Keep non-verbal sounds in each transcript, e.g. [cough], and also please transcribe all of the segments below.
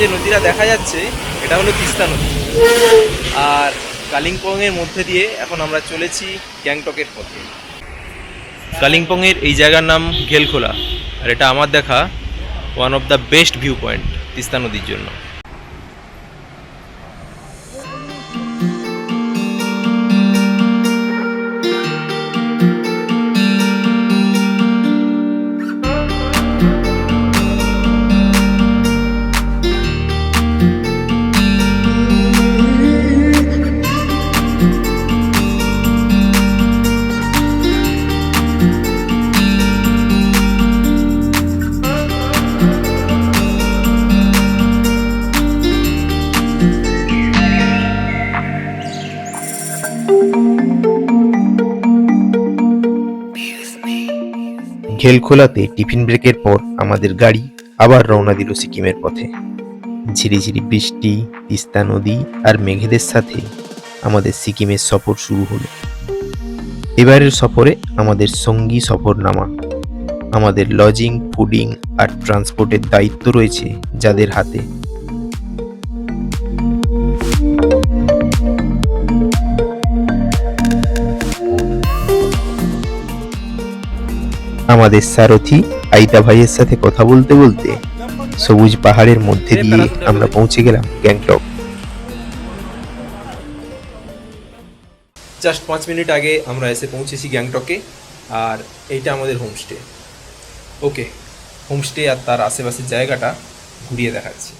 যে নদীটা দেখা যাচ্ছে, এটা হলো তিস্তা নদী। আর কালিম্পংয়ের মধ্যে দিয়ে এখন আমরা চলেছি গ্যাংটকের পথে। কালিম্পংয়ের এই জায়গার নাম ঘেলখোলা আর এটা আমার দেখা one of the best view point Teesta নদীর জন্য। ঘেলখোলাতে টিফিন ব্রেকের পর আমাদের গাড়ি আবার রওনা দিল সিকিমের পথে। ঝিরিঝিরি বৃষ্টি, তিস্তা নদী আর মেঘেদের সাথে আমাদের সিকিমের সফর শুরু হলো। এবারের সফরে আমাদের সঙ্গী সফরনামা। আমাদের লজিং, ফুডিং আর ট্রান্সপোর্টের দায়িত্ব রয়েছে যাদের হাতে আমাদের সারথি আইতা ভাইয়ের সাথে কথা বলতে বলতে সবুজ পাহাড়ের মধ্যে দিয়ে আমরা পৌঁছে গেলাম গ্যাংটক। জাস্ট পাঁচ মিনিট আগে আমরা এসে পৌঁছেছি গ্যাংটকে আর এইটা আমাদের হোমস্টে ওকে হোমস্টে আর তার আশেপাশের জায়গাটা ঘুরিয়ে দেখাচ্ছি।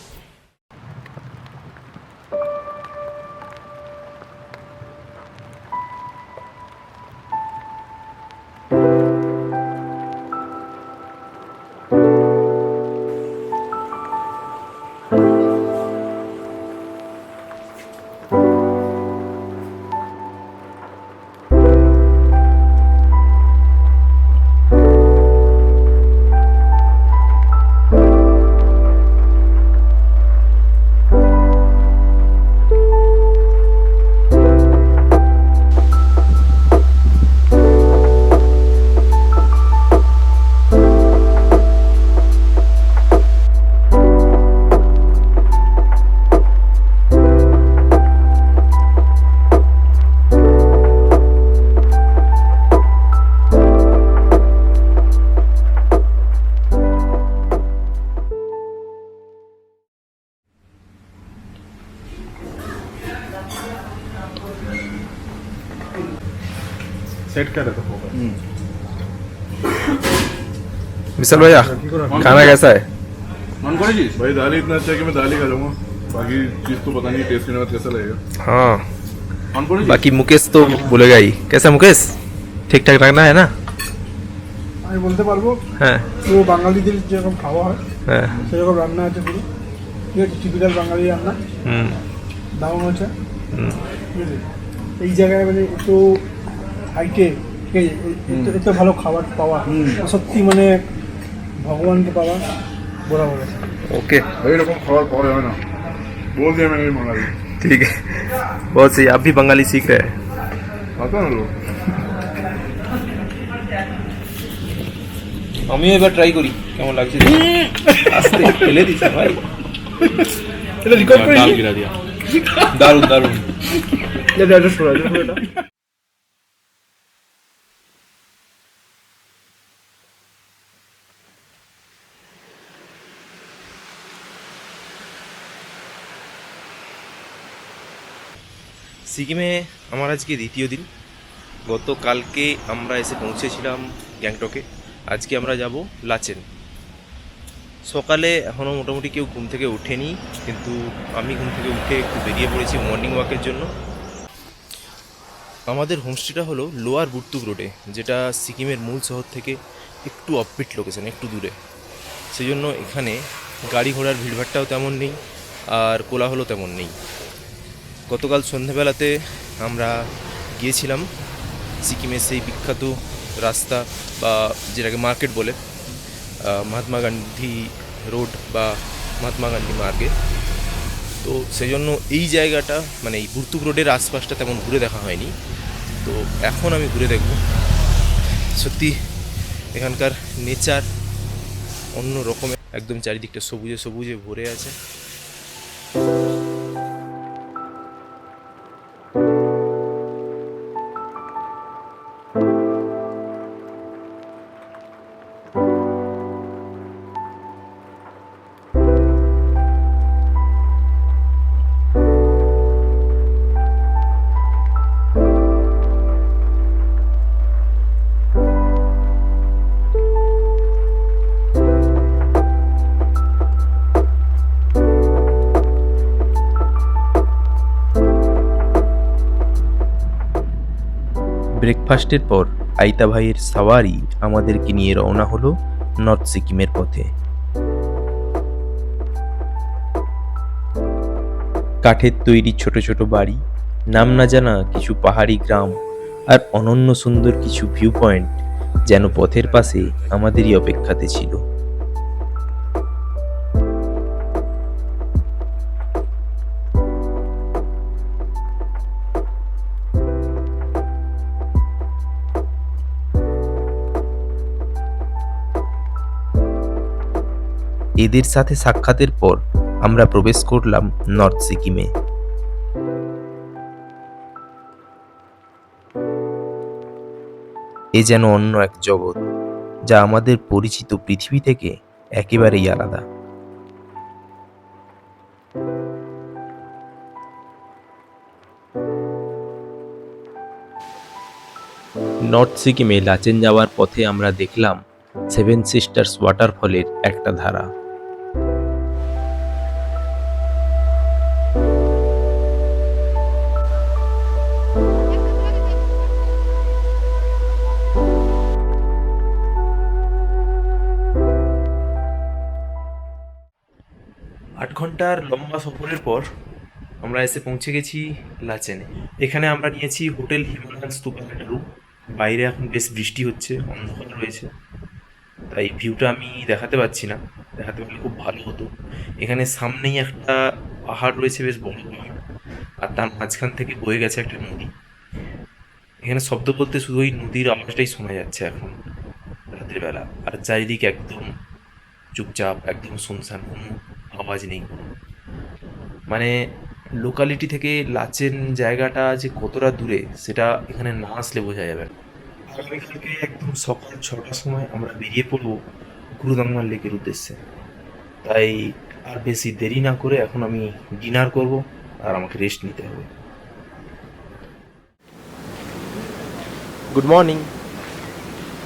सेट कर रहे थे विशाल भैया खाना कैसा है मन करेगी भाई दाल ही इतना अच्छा है कि मैं दाल ही खा लूंगा बाकी चीज तो पता नहीं टेस्ट करने के बाद कैसा लगेगा हाँ मन करेगी बाकी मुकेश तो बोलेगा ही कैसा मुकेश ঠিক ঠাক রান্না है ना আমি বলতে পারবো হ্যাঁ পুরো বাঙালিদের যেরকম খাওয়া হয় হ্যাঁ সেরকম রান্না আছে পুরো ঠিক আছে টিপিক্যাল বাঙালি রান্না হুম দাম আছে হুম। ঠিক আছে এই জায়গায় মানে এত হাইটে ঠিক আছে এ- এত- এত ভালো খাবার পাওয়া সত্যি মানে ভগবানকে পাওয়া বলা বলে ओके भाई रकम खबर पा रहे हो ना बोल दिया मैंने भी मंगा ली ठीक है बहुत सही आप भी बंगाली सीख रहे हैं आता ना लोग আমিও এবার ট্রাই করি কেমন লাগছে আস্তে ফেলে দিচ্ছে ভাই এটা রেকর্ড করে दाल गिरा दिया দারুণ দারুণ এটা এটা শোনা এটা শোনা এটা সিকিমে আমার আজকে দ্বিতীয় দিন গতকালকে আমরা এসে পৌঁছেছিলাম গ্যাংটকে আজকে আমরা যাব লাচেন সকালে এখনও মোটামুটি কেউ ঘুম থেকে ওঠেনি, কিন্তু আমি ঘুম থেকে উঠে একটু বেরিয়ে পড়েছি মর্নিং ওয়াকের জন্য। আমাদের হোমস্টেটা হলো লোয়ার বুটতুক রোডে যেটা সিকিমের মূল শহর থেকে একটু অফবিট লোকেশন একটু দূরে। সেই জন্য এখানে গাড়ি ঘোড়ার ভিড়ভাট্টাও তেমন নেই, আর কোলাহলও তেমন নেই। গতকাল সন্ধেবেলাতে আমরা গিয়েছিলাম, সিকিমের সেই বিখ্যাত রাস্তা বা যেটাকে মার্কেট বলে মহাত্মা গান্ধী রোড বা মহাত্মা গান্ধী মার্গে। তো সেই জন্য এই জায়গাটা মানে এই বুর্তুক রোডের আশপাশটা তেমন ঘুরে দেখা হয়নি। তো এখন আমি ঘুরে দেখব। সত্যি এখানকার নেচার অন্য রকমের একদম চারিদিকটা সবুজে সবুজে ভরে আছে। ব্রেকফাস্টের পর আইতা ভাইয়ের সাওয়ারি আমাদেরকে নিয়ে রওনা হলো নর্থ সিকিমের পথে। কাঠের তৈরি ছোট ছোট বাড়ি, নাম না জানা কিছু পাহাড়ি গ্রাম আর অনন্য সুন্দর কিছু ভিউ পয়েন্ট যেন পথের পাশে আমাদেরই অপেক্ষাতে ছিল। এদের সাথে সাক্ষাতের পর আমরা প্রবেশ করলাম নর্থ সিকিমে। এ যেন অন্য এক জগৎ, যা আমাদের পরিচিত পৃথিবী থেকে একেবারেই আলাদা। নর্থ সিকিমে লাচেন যাওয়ার পথে আমরা দেখলাম সেভেন সিস্টার্স ওয়াটারফলের একটা ধারা। ঘণ্টার লম্বা সফরের পর আমরা এসে পৌঁছে গেছি লাচেনে। এখানে আমরা নিয়েছি হোটেল হিমালয়ান একটা রুম। বাইরে এখন বেশ বৃষ্টি হচ্ছে, অন্ধকার রয়েছে। তাই ভিউটা আমি দেখাতে পাচ্ছি না। দেখাতে পারলে খুব ভালো হতো। এখানে সামনেই একটা পাহাড় রয়েছে, বেশ বড় পাহাড়। আর তার মাঝখান থেকে বয়ে গেছে একটা নদী। এখানে শব্দ বলতে শুধু ওই নদীর আওয়াজটাই শোনা যাচ্ছে এখন, রাতের বেলা। আর চারিদিকে একদম চুপচাপ, একদম শুনশান কোনো আওয়াজ নেই মানে লোকালিটি থেকে লাচেন জায়গাটা যে কতটা দূরে, সেটা এখানে না আসলে বোঝা যাবে আগামীকালকে একদম সকাল ছটার সময় আমরা বেরিয়ে পড়ব গুরুদাঙ্গার লেকের উদ্দেশ্যে। তাই আর বেশি দেরি না করে এখন আমি ডিনার করব আর আমাকে রেস্ট নিতে হবে। গুড মর্নিং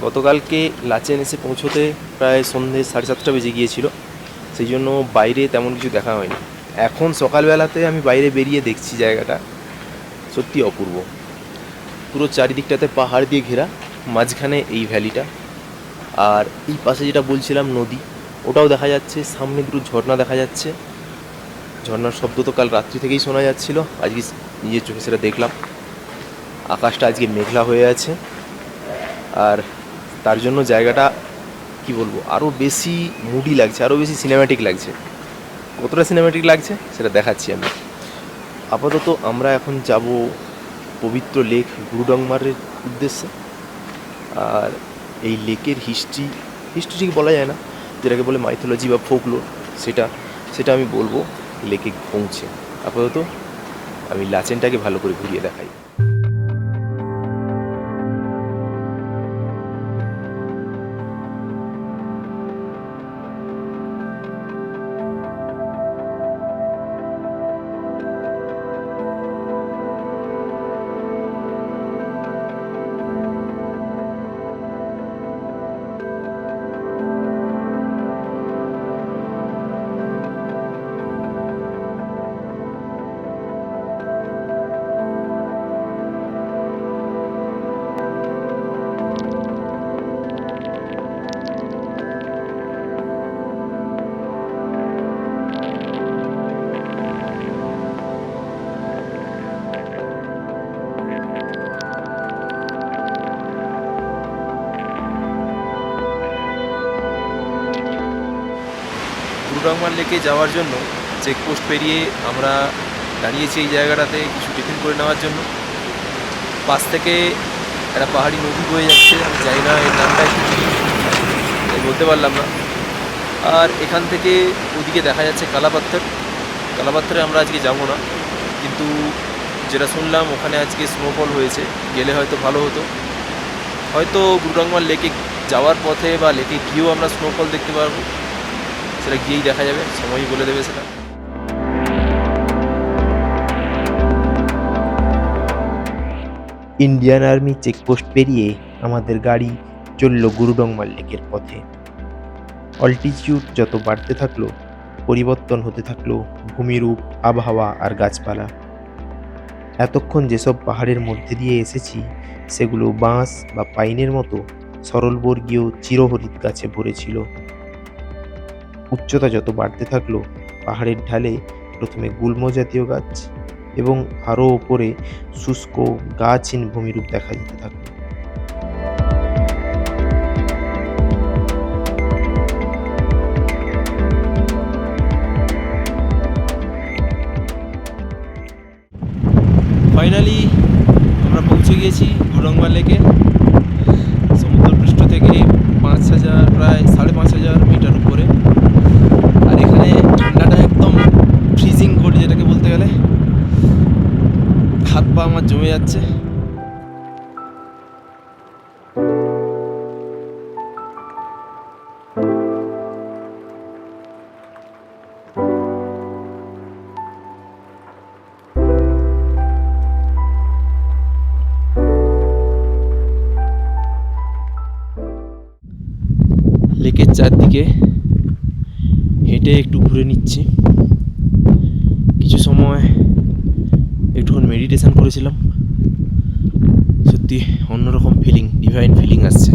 গতকালকে লাচেন এসে পৌঁছোতে প্রায় সন্ধে সাড়ে সাতটা বেজে গিয়েছিল। সেই জন্য বাইরে তেমন কিছু দেখা হয়নি। এখন সকালবেলাতে আমি বাইরে বেরিয়ে দেখছি জায়গাটা। সত্যি অপূর্ব। পুরো চারিদিকটাতে পাহাড় দিয়ে ঘেরা, মাঝখানে এই ভ্যালিটা। আর এই পাশে যেটা বলছিলাম, নদী, ওটাও দেখা যাচ্ছে। সামনে দুটো ঝর্ণা দেখা যাচ্ছে। ঝর্ণার শব্দ তো কাল রাত্রি থেকেই শোনা যাচ্ছিল। আজকে নিজের চোখে সেটা দেখলাম। আকাশটা আজকে মেঘলা হয়ে আছে। আর তার জন্য জায়গাটা কি বলব আরও বেশি মুডি লাগছে আরও বেশি সিনেম্যাটিক লাগছে। কতটা সিনেম্যাটিক লাগছে, সেটা দেখাচ্ছি আমি। আপাতত আমরা এখন যাব পবিত্র লেক গুরুডংমারের উদ্দেশ্যে। আর এই লেকের হিস্ট্রি হিস্ট্রি ঠিক বলা যায় না, যেটাকে বলে মাইথোলজি বা ফোকলোর সেটা সেটা আমি বলব, লেকে পৌঁছে। আপাতত আমি লাচেনটাকে ভালো করে ঘুরিয়ে দেখাই। গুরুডংমার লেকে যাওয়ার জন্য চেকপোস্ট পেরিয়ে আমরা দাঁড়িয়েছি এই জায়গাটাতে কিছু টিফিন করে নেওয়ার জন্য। পাশ থেকে একটা পাহাড়ি নদী বয়ে যাচ্ছে, আমি জানি না এর নামটা তাই বলতে পারলাম না। আর এখান থেকে ওদিকে দেখা যাচ্ছে কালাপাত্থর কালাপাত্থরে আমরা আজকে যাব না। কিন্তু যেটা শুনলাম, ওখানে আজকে স্নোফল হয়েছে। গেলে হয়তো ভালো হতো। হয়তো গুরুডংমার লেকে যাওয়ার পথে বা লেকে গিয়েও আমরা স্নোফল দেখতে পারব। সেটা গিয়েই দেখা যাবে, সময়ই বলে দেবে সেটা। ইন্ডিয়ান আর্মি চেকপোস্ট পেরিয়ে আমাদের গাড়ি চলল গুরুডংমার লেকের পথে। অল্টিটিউড যত বাড়তে থাকল, পরিবর্তন হতে থাকল ভূমিরূপ, আবহাওয়া আর গাছপালা। এতক্ষণ যেসব পাহাড়ের মধ্যে দিয়ে এসেছি, সেগুলো বাঁশ বা পাইনের মতো সরলবর্গীয় চিরহরিৎ গাছে ভরেছিল। উচ্চতা যত বাড়তে থাকল, পাহাড়ের ঢালে প্রথমে গুল্ম জাতীয় গাছ এবং আরও ওপরে শুষ্ক গাছহীন ভূমিরূপ দেখা যেতে থাকল। ফাইনালি আমরা পৌঁছে গিয়েছি গুরংমা লেকে সমুদ্রপৃষ্ঠ থেকে পাঁচ হাজার প্রায় সাড়ে পাঁচ হাজার মিটার উপরে আর এখানে ঠান্ডাটা একদম ফ্রিজিং কোল্ড যেটাকে বলতে গেলে হাত পা আমার জমে যাচ্ছে। লেকের চারদিকে হেঁটে একটু ঘুরে নিচ্ছি। কিছু সময় একটুক্ষণ মেডিটেশন করেছিলাম। সত্যি অন্যরকম ফিলিং ডিভাইন ফিলিং আসছে।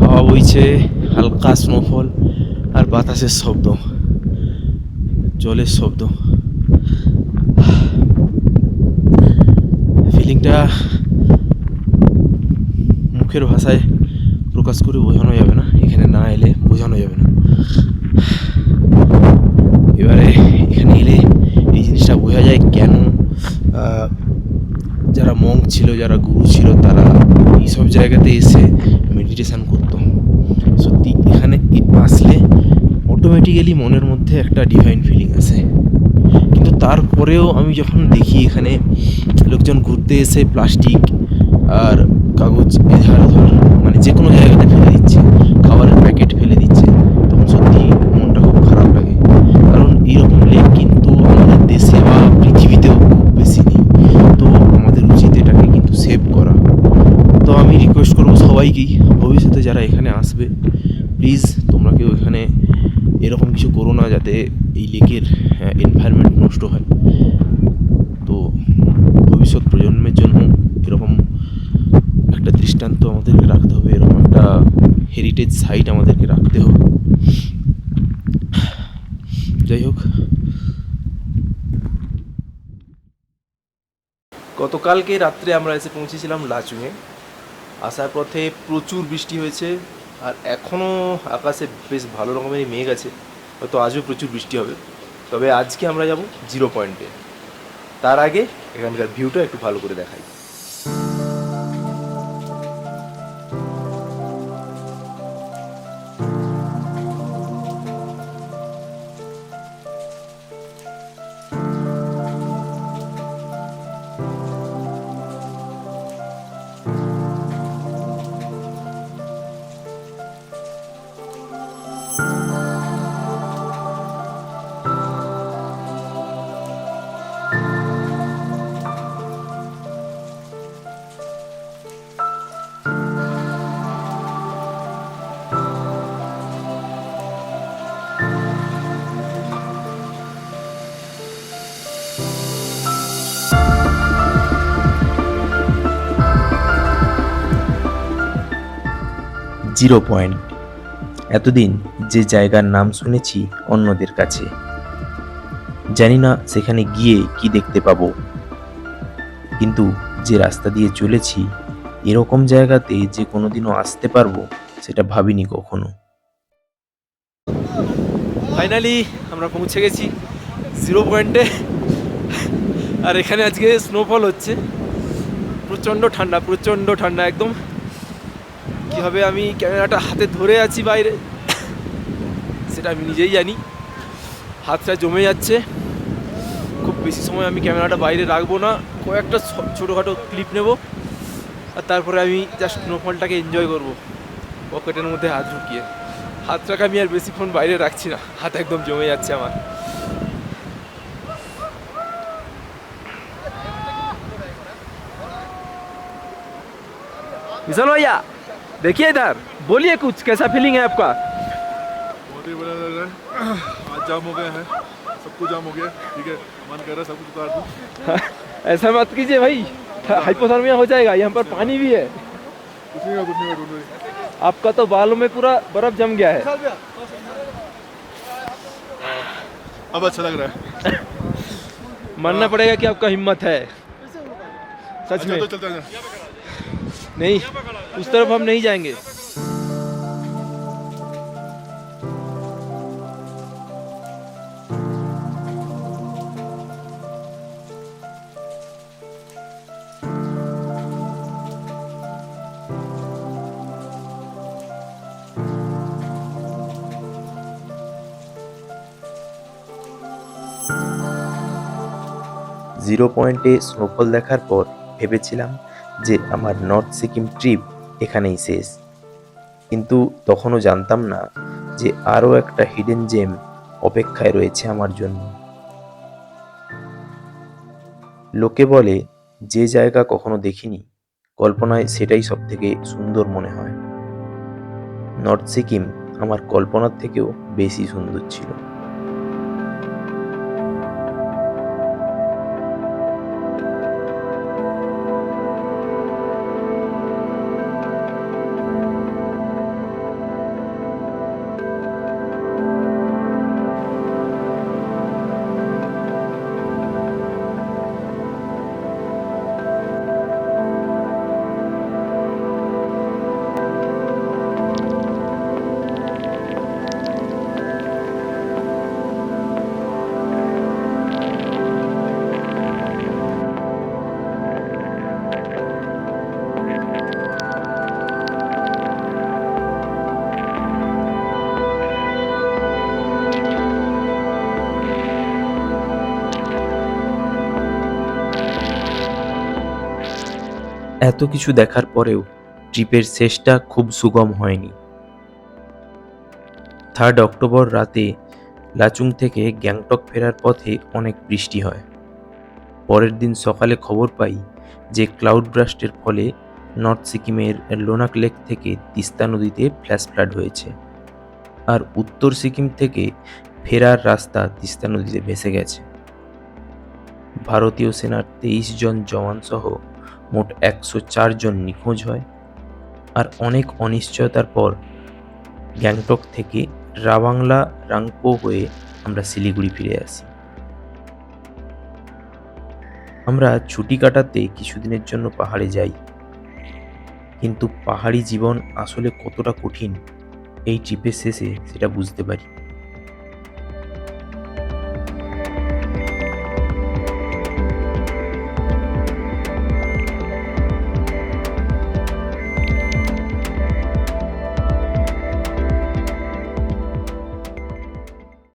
হাওয়া বইছে, হালকা স্নোফল আর বাতাসের শব্দ। জলের শব্দ। ফিলিংটা মুখের ভাষায় প্রকাশ করে বোঝানো যাবে না, এখানে না এলে বোঝানো যাবে না। এবারে এখানে এলে এই জিনিসটা বোঝা যায় কেন যারা মং ছিল, যারা গুরু ছিল, তারা এইসব জায়গাতে এসে মেডিটেশান করতো। সত্যি এখানে আসলে অটোমেটিক্যালি মনের মধ্যে একটা ডিভাইন ফিলিং আসে। কিন্তু তারপরেও আমি যখন দেখি এখানে লোকজন ঘুরতে এসে প্লাস্টিক আর কাগজ এধার ওধার মানে যে কোনো জায়গাতে ফেলে দিচ্ছে খাবারের প্যাকেট ফেলে দিচ্ছে তখন সত্যি মনটা খুব খারাপ লাগে কারণ এইরকম লেক কিন্তু আমাদের দেশে বা পৃথিবীতেও খুব বেশি নেই তো আমাদের উচিত এটাকে কিন্তু সেভ করা তো আমি রিকোয়েস্ট করব সবাইকেই ভবিষ্যতে যারা এখানে আসবে। প্লিজ তোমরা কেউ এখানে এরকম কিছু করো না যাতে এই লেকের এনভায়রনমেন্ট নষ্ট হয়। তো ভবিষ্যৎ প্রজন্মের জন্য এরকম একটা দৃষ্টান্ত আমাদেরকে রাখতে হবে, এরকম একটা হেরিটেজ সাইট আমাদেরকে রাখতে হবে। যাই হোক। গতকালকে রাত্রে আমরা এসে পৌঁছেছিলাম লাচুংয়ে আসার পথে প্রচুর বৃষ্টি হয়েছে। আর এখনও আকাশে বেশ ভালো রকমেরই মেঘ আছে, হয়তো আজও প্রচুর বৃষ্টি হবে। তবে আজকে আমরা যাব জিরো পয়েন্টে তার আগে এখানকার ভিউটা একটু ভালো করে দেখাই। Zero point. এতদিন যে জায়গার নাম শুনেছি অন্যদের কাছে। জানি না সেখানে গিয়ে কি দেখতে পাবো। কিন্তু যে রাস্তা দিয়ে চলেছি, এরকম জায়গাতে যে কোনোদিনও আসতে পারব, সেটা ভাবিনি কখনো। ফাইনালি আমরা পৌঁছে গেছি জিরো পয়েন্টে। আর এখানে আজকে স্নোফল হচ্ছে। প্রচণ্ড ঠান্ডা প্রচণ্ড ঠান্ডা, একদম কীভাবে আমি ক্যামেরাটা হাতে ধরে আছি বাইরে, সেটা আমি নিজেই জানি। হাতটা জমে যাচ্ছে। খুব বেশি সময় আমি ক্যামেরাটা বাইরে রাখব না। কয়েকটা ছোটোখাটো ক্লিপ নেব। আর তারপরে আমি জাস্ট স্নোফলটাকে এনজয় করব। পকেটের মধ্যে হাত ঢুকিয়ে। হাতটাকে আমি আর বেশিক্ষণ বাইরে রাখছি না। হাত একদম জমে যাচ্ছে আমার। বিশাল ভাইয়া! देखिए इधर बोलिए कुछ कैसा फीलिंग है आपका? बहुत ही बढ़िया लग रहा है। आज जाम हो गया है सब कुछ जाम हो गया ठीक है मन कर रहा है सब कुछ उतार दूँ। [laughs] ऐसा मत कीजिए भाई हाइपोथर्मिया हो जाएगा यहाँ पर पानी भी है। कुछ नहीं कुछ नहीं। आपका तो बालों में पूरा बर्फ़ जम गया है। अब अच्छा लग रहा है। [laughs] मानना पड़ेगा कि आपका हिम्मत है। सच अच्छा में। तो चलते हैं। नहीं उस तरफ हम नहीं जाएंगे জিরো পয়েন্টে স্নোফল দেখার পর ভেবেছিলাম যে আমার নর্থ সিকিম ট্রিপ এখানেই শেষ। কিন্তু তখনও জানতাম না যে আরও একটা হিডেন জেম অপেক্ষায় রয়েছে আমার জন্য। লোকে বলে, যে জায়গা কখনো দেখিনি। কল্পনায় সেটাই সব থেকে সুন্দর মনে হয়। নর্থ সিকিম আমার কল্পনার থেকেও বেশি সুন্দর ছিল। এত কিছু দেখার পরেও ট্রিপের শেষটা খুব সুগম হয়নি। থার্ড অক্টোবর রাতে লাচুং থেকে গ্যাংটক ফেরার পথে অনেক বৃষ্টি হয়। পরের দিন সকালে খবর পাই যে ক্লাউড ব্রাস্টের ফলে নর্থ সিকিমের লোনাক লেক থেকে তিস্তা নদীতে ফ্ল্যাশ ফ্লাড হয়েছে আর উত্তর সিকিম থেকে ফেরার রাস্তা তিস্তা নদীতে ভেসে গেছে। ভারতীয় সেনার তেইশ জন জওয়ান সহ মোট একশো জন নিখোঁজ হয় আর অনেক অনিশ্চয়তার পর গ্যাংটক থেকে রাবাংলা রাংপো হয়ে আমরা শিলিগুড়ি ফিরে আসি। আমরা ছুটি কাটাতে কিছুদিনের জন্য পাহাড়ে যাই, কিন্তু পাহাড়ি জীবন আসলে কতটা কঠিন এই ট্রিপের শেষে সেটা বুঝতে পারি।